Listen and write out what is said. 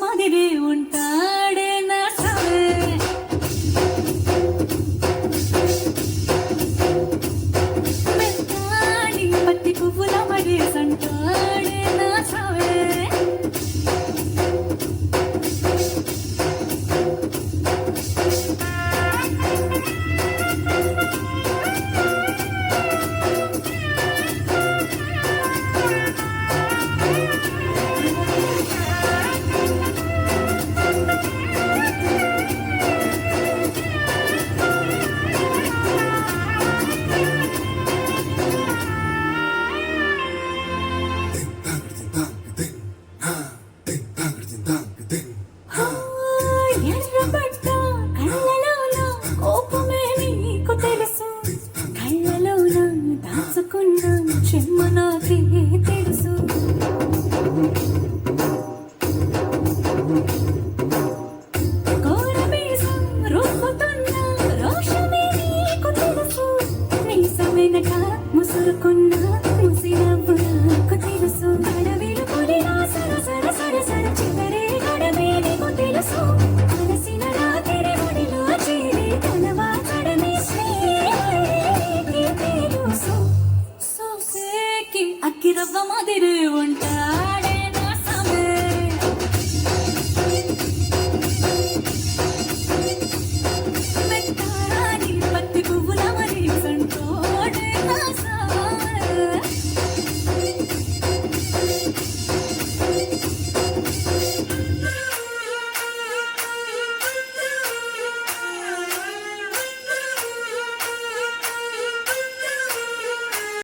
మాదిరే ఉంటా. దాచుకున్న చెమ్మ నాకే తెలుసు. కోరమీసం அக்கி அக்கிரவ மாதிரி உண்டாட